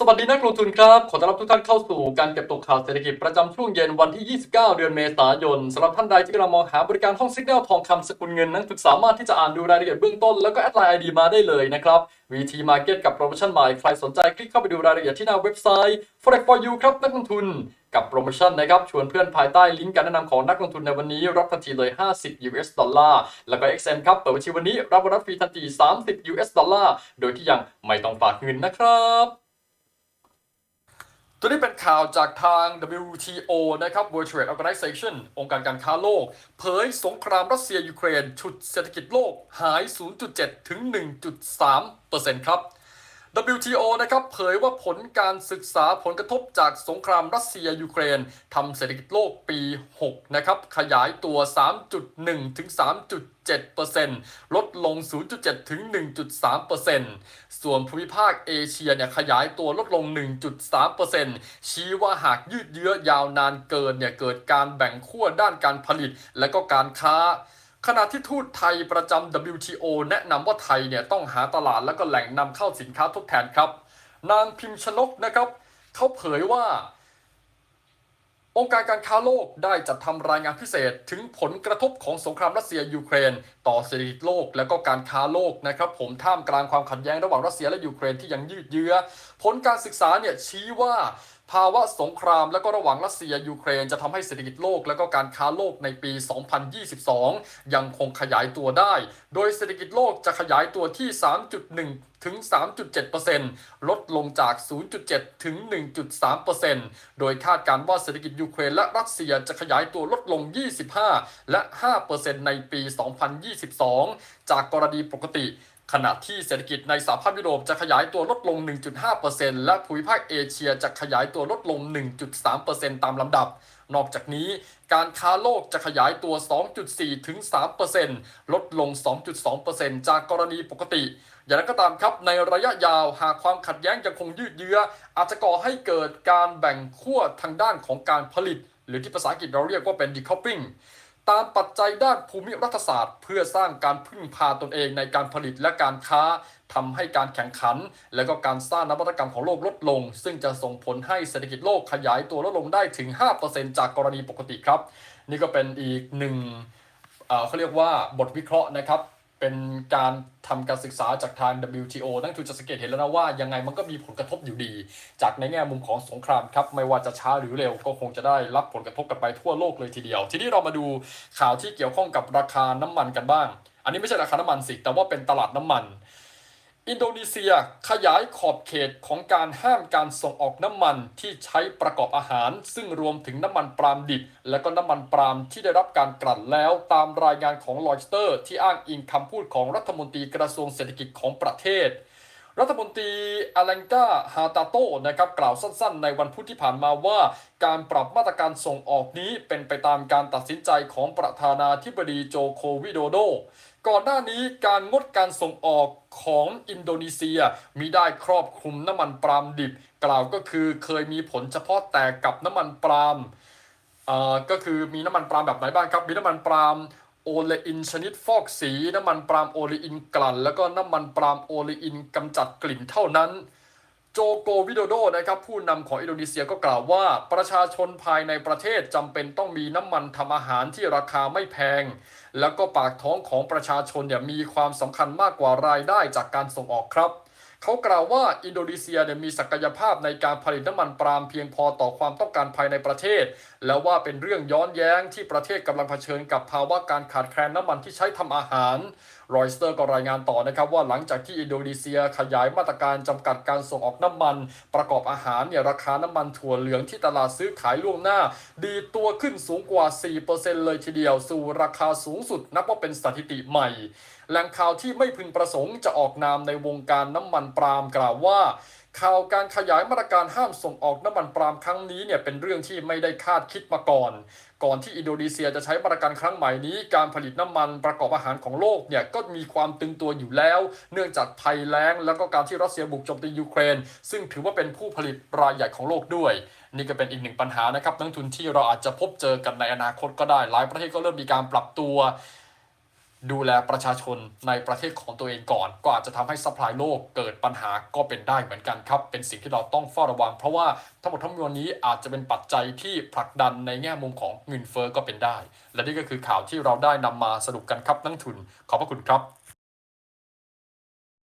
สวัสดีนักลงทุนครับ ขอต้อนรับทุกท่านเข้าสู่การเก็บตกข่าวเศรษฐกิจประจำช่วงเย็นวันที่ 29 เดือนเมษายนสำหรับท่านใดที่กำลังมองหาบริการห้องซิกแนลทองคำสกุลเงินนั้นคุณสามารถที่จะอ่านดูรายละเอียดเบื้องต้นแล้วก็แอดไลน์ไอดีมาได้เลยนะครับ VT Market กับโปรโมชั่นใหม่ ใครสนใจคลิกเข้าไปดูรายละเอียดที่หน้าเว็บไซต์ forex for you ครับนักลงทุนกับโปรโมชั่นนะครับ ชวนเพื่อนภายใต้ลิงก์การแนะนำของนักลงทุนในวันนี้ รับทันทีเลย 50 US ดอลลาร์แล้วก็ XM ครับเปิดบัญชีวันนี้รับโบนัสฟรีทันที 30 US ดอลลาร์โดยที่ยังไม่ต้องฝากเงินนะครับ ตัวนี้เป็นข่าวจากทาง WTO นะครับ World Trade Organization องค์การการค้าโลก เผยสงครามรัสเซียยูเครน ชุดเศรษฐกิจโลกหาย 0.7 ถึง 1.3%ครับ WTO นะครับเผยว่าผลการศึกษาผลกระทบจากสงครามรัสเซียยูเครนทำเศรษฐกิจโลกปี 6 นะครับ ขยายตัว 3.1 ถึง 3.7%ลดลง 0.7 ถึง 1.3%ส่วนภูมิภาคเอเชียเนี่ยขยายตัวลดลง 1.3%ชี้ว่าหากยืดเยื้อยาวนานเกินเนี่ยเกิดการแบ่งขั้วด้านการผลิตและก็การค้า ขณะที่ทูตไทยประจำ WTO แนะนำว่าไทยเนี่ยต้องหาตลาดและก็แหล่งนำเข้าสินค้าทดแทนครับ นางพิมพ์ชนกนะครับเขาเผยว่า องค์การการค้าโลกได้จัดทำรายงานพิเศษ ถึงผลกระทบของสงครามรัสเซียยูเครน ต่อเศรษฐกิจโลกและก็การค้าโลกนะครับผมท่ามกลางความขัดแย้งระหว่างรัสเซียและยูเครนที่ยังยืดเยื้อ ผลการศึกษาเนี่ยชี้ว่า ภาวะสงครามและก็ระหว่างรัสเซียยูเครนจะทำให้เศรษฐกิจโลกและก็การค้าโลกในปี 2022 ยังคงขยายตัวได้ โดยเศรษฐกิจโลกจะขยายตัวที่ 3.1 ถึง 3.7%ลดลงจาก 0.7 ถึง 1.3%โดยคาดการว่าเศรษฐกิจยูเครนและรัสเซียจะขยายตัวลดลง 25 และ 5%ในปี 2022 จากกรณีปกติ ขณะที่เศรษฐกิจในสหภาพยุโรปจะขยายตัวลดลง 1.5%และภูมิภาคเอเชียจะขยายตัวลดลง 1.3%ตามลำดับ นอกจากนี้ การค้าโลกจะขยายตัว 2.4 ถึง 3%ลดลง 2.2%จากกรณีปกติ อย่างไรก็ตามครับ ในระยะยาวหากความขัดแย้งยังคงยืดเยื้อ อาจจะก่อให้เกิดการแบ่งขั้วทางด้านของการผลิต หรือที่ภาษาอังกฤษเราเรียกว่าเป็น decoupling ตามปัจจัยด้านภูมิรัฐศาสตร์ เพื่อสร้างการพึ่งพาตนเองในการผลิตและการค้าทำให้การแข่งขัน และก็การสร้างนวัตกรรมของโลกลดลง ซึ่งจะส่งผลให้เศรษฐกิจโลกขยายตัวลดลงได้ถึง 5%จากกรณีปกติครับ นี่ก็เป็นอีกหนึ่งเเขาเรียกว่าบทวิเคราะห์นะครับ เป็นการทำการศึกษาจากทาง WTO นั่นคือจะสังเกตเห็นแล้วนะว่ายังไงมันก็มีผลกระทบอยู่ดี จากในแง่มุมของสงครามครับ ไม่ว่าจะช้าหรือเร็วก็คงจะได้รับผลกระทบกันไปทั่วโลกเลยทีเดียว ทีนี้เรามาดูข่าวที่เกี่ยวข้องกับราคาน้ำมันกันบ้าง อันนี้ไม่ใช่ราคาน้ำมันสิแต่ว่าเป็นตลาดน้ำมัน อินโดนีเซียขยายขอบเขตของการห้ามการส่งออกน้ำมันที่ใช้ประกอบอาหาร ซึ่งรวมถึงน้ำมันปาล์มดิบ และก็น้ำมันปาล์มที่ได้รับการกลั่นแล้วตามรายงานของลอยสเตอร์ ที่อ้างอิงคำพูดของรัฐมนตรีกระทรวงเศรษฐกิจของประเทศ รัฐมนตรีอลังกาฮาตาโตนะครับกล่าวสั้นๆ ในวันพุธที่ผ่านมาว่า การปรับมาตรการส่งออกนี้เป็นไปตามการตัดสินใจของประธานาธิบดีโจโควิโดโด ก่อนหน้านี้การงดการส่งออกของอินโดนีเซียมีได้ครอบคลุมน้ำมันปาล์มดิบ กล่าวก็คือเคยมีผลเฉพาะแต่กับน้ำมันปาล์มก็คือมีน้ำมันปาล์มแบบไหนบ้างครับ มีน้ำมันปาล์มโอเลอินชนิดฟอกสี น้ำมันปาล์มโอเลอินกลั่น แล้วก็น้ำมันปาล์มโอเลอินกำจัดกลิ่นเท่านั้น จโกวิโดโดนะครับผู้นำของอินโดนีเซียก็กล่าวว่า ประชาชนภายในประเทศจำเป็นต้องมีน้ำมันทำอาหารที่ราคาไม่แพง แล้วก็ปากท้องของประชาชนเนี่ยมีความสำคัญมากกว่ารายได้จากการส่งออกครับ เขากล่าวว่าอินโดนีเซียเนี่ยมีศักยภาพในการผลิตน้ำมันปาล์มเพียงพอต่อความต้องการภายในประเทศ แล้วว่าเป็นเรื่องย้อนแย้งที่ประเทศกำลังเผชิญกับภาวะการขาดแคลนน้ำมันที่ใช้ทำอาหาร รอยสเตอร์ก็รายงานต่อนะครับว่าหลังจากที่อินโดนีเซียขยายมาตรการจำกัดการส่งออกน้ำมัน ประกอบอาหารเนี่ยราคาน้ำมันถั่วเหลืองที่ตลาดซื้อขายล่วงหน้า ดีตัวขึ้นสูงกว่า 4%เลยทีเดียว สู่ราคาสูงสุดนับว่าเป็นสถิติใหม่แหล่งข่าวที่ไม่พึงประสงค์จะออกนามในวงการน้ำมันปาล์มกล่าวว่า ข่าวการขยายมาตรการห้ามส่งออกน้ำมันปาล์มครั้งนี้เนี่ยเป็นเรื่องที่ไม่ได้คาดคิดมาก่อน ก่อนที่อินโดนีเซียจะใช้มาตรการครั้งใหม่นี้ การผลิตน้ำมันประกอบอาหารของโลกเนี่ยก็มีความตึงตัวอยู่แล้ว เนื่องจากภัยแล้ง แล้วก็การที่รัสเซียบุกโจมตียูเครน ซึ่งถือว่าเป็นผู้ผลิตรายใหญ่ของโลกด้วย นี่ก็เป็นอีกหนึ่งปัญหานะครับนักลงทุนที่เราอาจจะพบเจอกันในอนาคตก็ได้ หลายประเทศก็เริ่มมีการปรับตัว ดูแลประชาชนในประเทศของตัวเองก่อน ก็อาจจะทำให้ซัพพลายโลกเกิดปัญหาก็เป็นได้เหมือนกันครับ เป็นสิ่งที่เราต้องเฝ้าระวัง เพราะว่าทั้งหมดทั้งมวลนี้อาจจะเป็นปัจจัยที่ผลักดันในแง่มุมของเงินเฟ้อก็เป็นได้ และนี่ก็คือข่าวที่เราได้นำมาสรุปกันครับนักทุน ขอบพระคุณครับ